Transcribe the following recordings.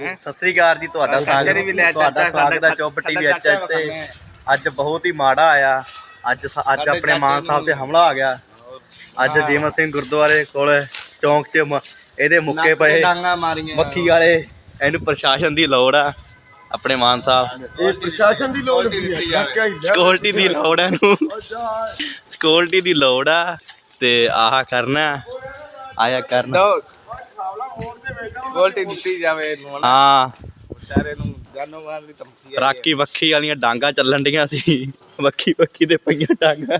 ਸਤਿ ਸ੍ਰੀ ਅਕਾਲ ਜੀ ਤੁਹਾਡਾ ਸਵਾਗਤ ਤੁਹਾਡਾ ਸਵਾਗਤ ਹੈ ਚੁੱਪ ਟੀਵੀ ਐਚ ਤੇ ਅੱਜ ਬਹੁਤ ਹੀ ਮਾੜਾ ਆਇਆ। ਅੱਜ ਅੱਜ ਆਪਣੇ ਮਾਨ ਸਾਹਿਬ ਤੇ ਹਮਲਾ ਆ ਗਿਆ। ਅੱਜ ਜੀਵਨ ਸਿੰਘ ਗੁਰਦੁਆਰੇ ਕੋਲ ਚੌਂਕ 'ਚ ਇਹਦੇ ਮੁੱਕੇ ਪਏ। ਡਾਂਗਾ ਮਾਰੀਆਂ। ਮੱਖੀ ਵਾਲੇ ਇਹਨੂੰ ਪ੍ਰਸ਼ਾਸਨ ਦੀ ਲੋੜ ਆ ਆਪਣੇ ਮਾਨ ਸਾਹਿਬ। ਇਹ ਪ੍ਰਸ਼ਾਸਨ ਦੀ ਲੋੜ ਹੈ। ਸਿਕਿਉਰਿਟੀ ਦੀ ਲੋੜ ਆ ਇਹਨੂੰ। ਸਿਕਿਉਰਿਟੀ ਦੀ ਲੋੜ ਆ ਤੇ ਆਹ ਕਰਨਾ। ਆਇਆ ਕਰਨਾ। ਗੋਲਟੀ ਦਿੱਤੀ ਜਾਵੇ ਇਹਨੂੰ ਹਨਾ। ਹਾਂ। ਵਿਚਾਰੇ ਨੂੰ ਜਾਨੋਂ ਮਾਰ ਦੀ ਧਮਕੀ ਆਈ ਰਾਕੀ ਵੱਖੀ ਵਾਲੀਆਂ ਡਾਂਗਾ ਚੱਲਣ ਡੀਆਂ ਸੀ। ਵੱਖੀ ਵੱਖੀ ਦੇ ਪਈਆਂ ਡਾਂਗਾ।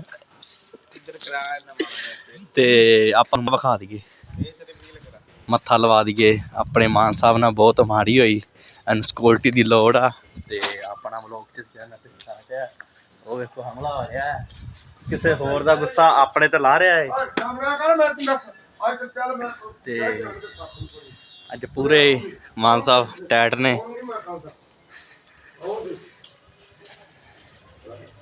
ਇੱਧਰ ਨਾ ਮਾਰਨਾ ਤੇ ਆਪਾਂ ਨੂੰ ਵਿਖਾ ਦਈਏ। ਇਹ ਸਿਰੇ ਵੀ ਕਰਾ। ਮੱਥਾ ਲਵਾ ਦਈਏ। ਆਪਣੇ ਮਾਨ ਸਾਹਿਬ ਨਾਲ ਬਹੁਤ ਮਾੜੀ ਹੋਈ। ਐਨ ਸਿਕਿਉਰਿਟੀ ਦੀ ਲੋੜ ਆ। ਤੇ ਆਪਣਾ ਵਲੋਗ ਚ ਚੈਨਲ ਤੇ ਸਟਾਰਟ ਹੈ ਉਹ ਵੇਖੋ ਹਮਲਾ ਹੋ ਰਿਹਾ ਕਿਸੇ ਹੋਰ ਦਾ ਗੁੱਸਾ ਆਪਣੇ ਤੇ ਲਾ ਰਿਹਾ ਹੈ। ਕਮਰਾ ਕਰ ਮੈਂ ਤੈਨੂੰ ਦੱਸ। ਅੱਜ ਚੱਲ ਮੈਂ ਤੇ ਅੱਜ ਪੂਰੇ ਮਾਨ ਸਾਹਿਬ ਟੈਟ ਨੇ।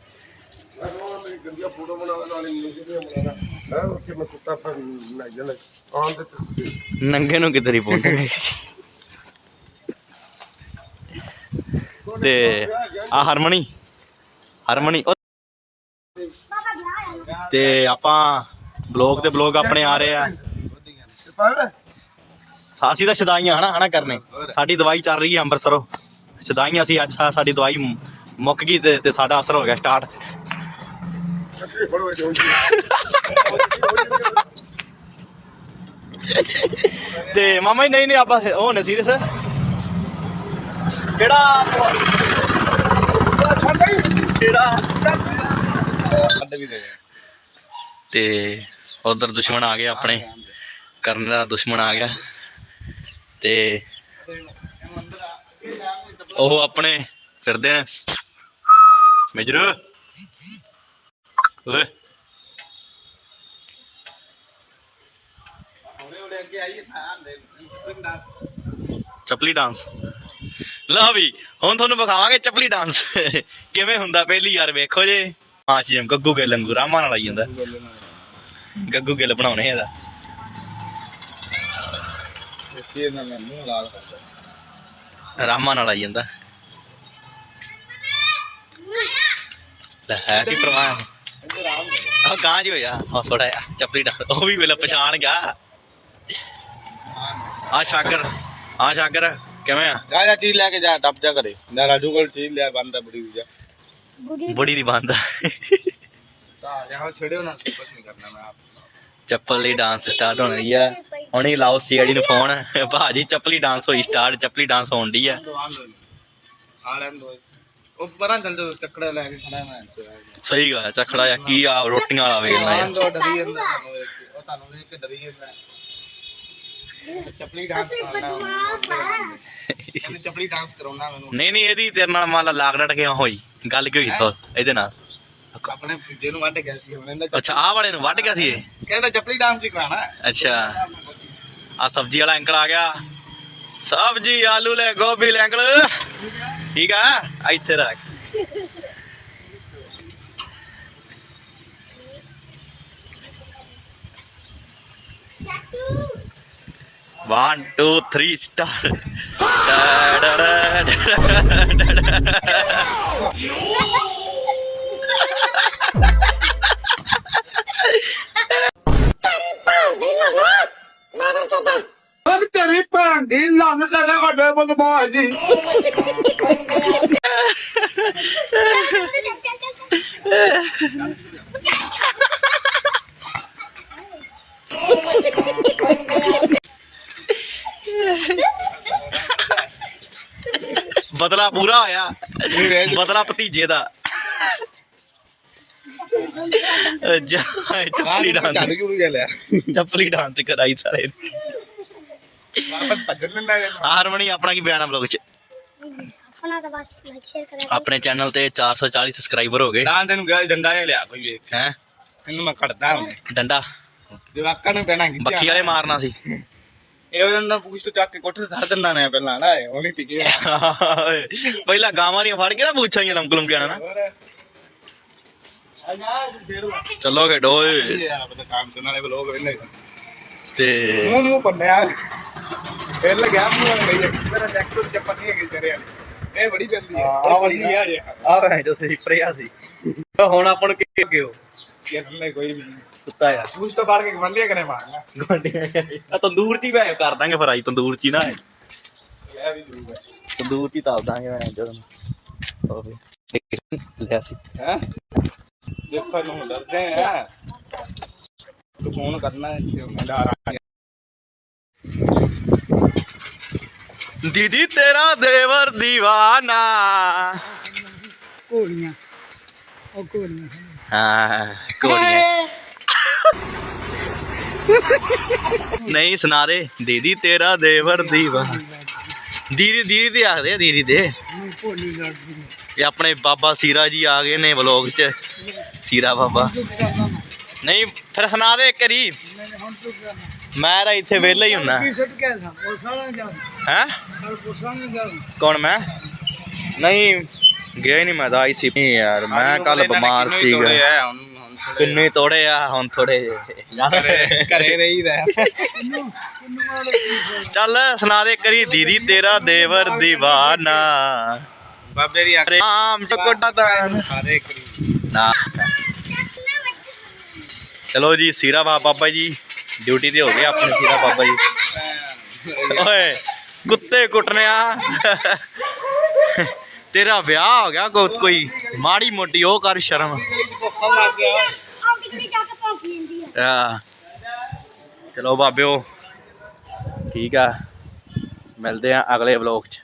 ਨਹੀਂ ਗੰਦੀਆਂ ਫੋਟੋ ਬਣਾਉਣ ਵਾਲੀ ਮੈਨੂੰ ਕਿਹਦੇ ਬਣਾਉਣਾ ਹੈ ਉੱਥੇ ਮੈਂ ਕੁੱਤਾ ਫਿਰ ਨਹੀਂ ਜਾਂਦਾ ਆਂ ਦੇ ਤੇ ਨੰਗੇ ਨੂੰ ਕਿੱਧਰ ਹੀ ਪਹੁੰਚੇ ਤੇ ਆ ਹਰਮਣੀ ਹਰਮਣੀ ਤੇ ਆਪਾਂ ਬਲੌਗ ਤੇ ਬਲੌਗ ਆਪਣੇ ਆ ਰਹੇ ਆ। ਅਸੀਂ ਤਾਂ ਸ਼ਦਾਈਆਂ, ਹਨਾ ਹਨਾ, ਕਰਨੇ। ਸਾਡੀ ਦਵਾਈ ਚੱਲ ਰਹੀ ਹੈ ਅੰਮ੍ਰਿਤਸਰੋਂ। ਸ਼ਦਾਈਆਂ ਸੀ, ਅੱਜ ਸਾ- ਸਾਡੀ ਦਵਾਈ ਮੁ- ਮੁੱਕ ਗਈ ਤੇ ਤੇ ਸਾਡਾ ਅਸਰ ਹੋ ਗਿਆ ਸਟਾਰਟ ਤੇ ਮਾਮਾ ਜੀ, ਨਹੀਂ ਨਹੀਂ, ਆਪਾਂ ਉਹ ਨੇ ਸੀਰੀਅਸ ਕਿਹੜਾ ਕਿਹੜਾ? ਤੇ ਉਧਰ ਦੁਸ਼ਮਣ ਆ ਗਿਆ ਆਪਣੇ। ਕਰਨ ਦਾ ਦੁਸ਼ਮਣ ਆ ਗਿਆ। ਤੇ ਉਹ ਆਪਣੇ ਫਿਰਦੇ ਨੇ ਮੇਜਰ। ਓਏ। ਹੌਲੇ ਡਾਂਸ ਲਓ ਵੀ, ਹੁਣ ਤੁਹਾਨੂੰ ਵਿਖਾਵਾਂਗੇ ਚਪਲੀ ਡਾਂਸ ਕਿਵੇਂ ਹੁੰਦਾ ਪਹਿਲੀ ਯਾਰ ਵੇਖੋ ਜੇ। ਹਾਂ ਜੀ ਗੱਗੂ ਗਿੱਲ ਲੰਗੂ ਰਾਮਾ ਨਾਲ ਆਈ ਜਾਂਦਾ ਗੱਗੂ ਗਿੱਲ ਬਣਾਉਣੇ ਇਹਦਾ। ਮੂੰਹ ਲਾਲ ਕਰਦਾ ਰਾਮਾ ਨਾਲ ਆਈ ਜਾਂਦਾ। ਲੈ ਹੈ ਕੀ ਪ੍ਰਵਾਹ ਆ ਗਾਂ ਜੀ ਹੋਇਆ। ਆ ਥੋੜਾ ਜਿਹਾ ਚੱਪਲੀ ਡਾਂਸ ਉਹ ਵੀ ਵੇਲੇ ਪਛਾਣ ਗਿਆ। ਆ ਸ਼ਾਕਰ ਆ ਸ਼ਾਕਰ ਕਿਵੇਂ ਆ? ਜਾ ਜਾ ਚੀਜ਼ ਲੈ ਕੇ ਜਾ ਟੱਪ ਜਾ ਕਰੇ ਨਾ ਰਾਜੂ ਕੋਲ ਚੀਜ਼ ਲਿਆ ਬੰਦਾ ਬੜੀ ਹੋ ਜਾ। ਬੜੀ ਦੀ ਬੰਦ ਤਾਂ ਯਾਰ ਛੇੜਿਓ ਨਾ ਕੁਝ ਨਹੀਂ ਕਰਨਾ ਮੈਂ ਆਪ। ਚੱਪਲ ਡਾਂਸ ਸਟਾਰਟ ਹੋਣ ਲਈ ਆ। ਹੁਣੇ ਲਾਓ ਸੀਆਈਡੀ ਨੂੰ ਫੋਨ ਭਾਜੀ ਚੱਪਲੀ ਡਾਂਸ ਹੋਈ ਸਟਾਰਟ ਚੱਪਲੀ ਡਾਂਸ ਹੋਣ ਦੀ ਆ। ਚੱਕੜਾ ਲੈ ਕੇ ਖੜਾ ਮੈਂ ਸਹੀ ਗੱਲ ਆ, ਚੱਖੜਾ ਆ ਕੀ ਆ ਰੋਟੀਆਂ ਵਾਲਾ ਵੇਖਣਾ ਆ ਦੋ ਡਰੀ ਜਾਂਦਾ ਤੁਹਾਨੂੰ ਵੇਖ ਕੇ। ਉਹ ਤੁਹਾਨੂੰ ਵੇਖ ਕੇ ਡਰੀ ਜਾਂਦਾ ਚੱਪਲੀ ਡਾਂਸ ਚੱਪਲੀ ਕਰਾਉਣਾ ਮੈਨੂੰ। ਨਹੀਂ ਨਹੀਂ ਇਹਦੀ ਤੇਰੇ ਨਾਲ ਮੰਨ ਲਾ ਲਾਗ ਡਟ ਹੋਈ। ਗੱਲ ਕਿਉਂ ਹੋਈ ਥੋ ਇਹਦੇ ਨਾਲ? ਆਪਣੇ ਦੂਜੇ ਨੂੰ ਵੱਢ ਗਿਆ ਸੀ ਉਹਨੇ ਕਹਿੰਦਾ ਅੱਛਾ ਆਹ ਵਾਲੇ ਨੂੰ ਵੱਢ ਗਿਆ ਸੀ ਇਹ? ਕਹਿੰਦਾ ਚੱਪਲੀ ਡਾਂਸ ਹੀ ਕਰਾਣਾ ਅੱਛਾ। ਆ ਸਬਜ਼ੀ ਵਾਲਾ ਅੰਕਲ ਆ ਗਿਆ। ਸਬਜ਼ੀ ਆਲੂ ਲੈ ਗੋਭੀ ਲੈ ਅੰਕਲ। ਠੀਕ ਆ? ਆ ਇੱਥੇ ਰੱਖ। One, two, three, start. Da, da, da, da, da, da, ਬਦਮਾਸ਼ ਦੀ ਬਦਲਾ ਪੂਰਾ ਹੋਇਆ ਬਦਲਾ ਭਤੀਜੇ ਦਾ। ਜਾ ਚੱਪਲੀ ਡਾਂਸ। ਚੱਪਲੀ ਡਾਂਸ ਕਰਾਈ ਸਾਰੇ ਹਾਰਮਨੀ ਆਪਣਾ ਕੀ ਬਿਆਨ ਆ ਬਲੌਗ ਚ? ਆਪਣਾ ਤਾਂ ਬਸ ਲਾਈਕ ਸ਼ੇਅਰ ਕਰਿਆ ਆਪਣੇ ਚੈਨਲ ਤੇ 440 ਸਬਸਕ੍ਰਾਈਬਰ ਹੋ ਗਏ। ਨਾਲ ਤੈਨੂੰ ਗਿਆ ਡੰਡਾ ਜਿਹਾ ਲਿਆ ਕੋਈ ਵੇਖ। ਹੈ? ਤੈਨੂੰ ਮੈਂ ਕੱਢਦਾ ਹੁਣ। ਡੰਡਾ? ਜਵਾਕਾਂ ਨੂੰ ਕਹਿਣਾ ਕਿ ਬੱਕੀ ਵਾਲੇ ਮਾਰਨਾ ਸੀ। ਇਹ ਉਹਨਾਂ ਨੂੰ ਪੁੱਛ ਤੂੰ ਚੱਕ ਕੇ ਕੋਠੇ ਸਾਰ ਦਿੰਦਾ ਨਾ ਪਹਿਲਾਂ ਨਾ ਹੁਣ ਹੀ ਟਿਕੇ। ਪਹਿਲਾਂ ਗਾਵਾਂ ਦੀਆਂ ਫੜ ਕੇ ਨਾ ਪੁੱਛਾਂ ਹੀ ਲੰਕਲਮ ਜਾਣਾ ਨਾ। ਚਲੋ ਖੇਡੋ ਓਏ। ਤੇ ਮੂੰਹ ਪੰਨਿਆ ਫਿਰ ਲੱਗਿਆ ਮੂੰਹ ਗਈ ਮੇਰਾ ਜੈਕਟ ਚੱਪਲ ਨਹੀਂ ਹੈਗੀ ਤੇਰੇ ਵਾਲੀ। ਇਹ ਬੜੀ ਗੰਦੀ ਹੈ ਆਹ ਵਾਲੀ ਆ ਜੇ ਆ ਭੈਣ ਜੋ ਸੀ ਪ੍ਰਿਆ ਸੀ। ਹੁਣ ਆਪਾਂ ਨੂੰ ਕੀ ਗਿਓ ਕਿਰਨੇ ਕੋਈ ਨਹੀਂ। ਕੁੱਤਾ ਆ। ਉਸ ਤੋਂ ਬਾਅਦ ਕੇ ਬੰਦੇ ਕਰੇ ਮਾਰਨਾ ਗਵਾਂਡੀਆਂ ਆ ਤੰਦੂਰ ਚ ਹੀ ਕਰ ਦਾਂਗੇ ਫਰਾਈ ਤੰਦੂਰ ਚ ਹੀ ਨਾ। ਇਹ ਵੀ ਜ਼ਰੂਰ ਹੈ। ਤੰਦੂਰ ਚ ਹੀ ਤਲ ਦਾਂਗੇ ਮੈਂ ਜਦੋਂ। ਹੋਵੇ ਲਿਆ ਸੀ। ਹੈ? ਦੇਖੋ ਨੂੰ ਡਰਦੇ ਆ। ਤੂੰ ਫੋਨ ਕਰਨਾ ਹੈ ਡਰ ਆ। ਗਿਆ ਦੀਦੀ ਤੇਰਾ ਦੇਵਰ ਦੀਵਾਨਾ। ਘੋੜੀਆਂ। ਉਹ ਘੋੜੀਆਂ ਹਾਂ ਕੋੜੀਆਂ ਨਹੀਂ ਸੁਣਾ ਦੇ। ਦੀਦੀ ਤੇਰਾ ਦੇਵਰ ਦੀਵਾਨਾ। ਦੀਦੀ ਦੀਦੀ ਤੇ ਆਖਦੇ ਆ ਦੀਦੀ ਤੇ ਭੋਲੀ ਲੜਦੀ ਇਹ ਆਪਣੇ ਬਾਬਾ ਸੀਰਾ ਜੀ ਆ ਗਏ ਨੇ ਵਲੋਗ 'ਚ। ਸੀਰਾ ਬਾਬਾ। ਨਹੀਂ ਫਿਰ ਸੁਣਾ ਦੇ ਇੱਕ ਵਾਰੀ। ਮੈਂ ਹੁਣ ਤੂੰ ਕੀ ਕਰਨਾ। ਮੈਂ ਤਾਂ ਇੱਥੇ ਵਿਹਲਾ ਹੀ ਹੁੰਨਾ। ਕੀ ਸੁੱਟ ਕੇ ਸਾਂ? ਪੁਲਿਸਾਂ ਨਾਲ ਜਾ ਹੈ? ਕੌਣ ਮੈਂ? ਨਹੀਂ ਗਿਆ ਹੀ ਨਹੀਂ ਮੈਂ ਤਾਂ ਆਈ ਸੀ ਨਹੀਂ ਯਾਰ। ਮੈਂ ਕੱਲ ਬਿਮਾਰ ਸੀਗਾ। ਕਿੰਨੇ ਤੋੜੇ ਆ ਹੁਣ ਥੋੜੇ ਘਰੇ ਰਹੀ ਦਾ ਕਿੰਨੂੰ ਕਿੰਨੂੰ ਵਾਲੇ ਕੀ ਹੋਇਆ? ਚੱਲ ਸੁਣਾ ਦੇ ਕਰੀ ਦੀਦੀ ਤੇਰਾ ਦੇਵਰ ਦੀਵਾਨਾ। ਬਾਬੇ ਦੀ ਅੱਖ ਆਮ ਚਕੋਟਾ ਤਾਂ ਸਾਰੇ ਕਰੀ ਨਾ। ਚਲੋ ਜੀ ਸੀਰਾ ਬਾਬਾ ਜੀ ਡਿਊਟੀ ਤੇ ਹੋ ਗਏ ਆਪਣੇ ਸੀਰਾ ਬਾਬਾ ਜੀ। ਓਏ। ਕੁੱਤੇ ਕੁੱਟਨਿਆ ਤੇਰਾ ਵਿਆਹ ਹੋ ਗਿਆ ਕੋਈ ਮਾੜੀ ਮੋਟੀ ਉਹ ਕਰ ਸ਼ਰਮ। ਭੁੱਖਣ ਲੱਗ ਗਿਆ ਚਲੋ ਬਾਬਿਓ, ਠੀਕ ਆ। ਮਿਲਦੇ ਆ ਅਗਲੇ ਵਲੋਗ 'ਚ।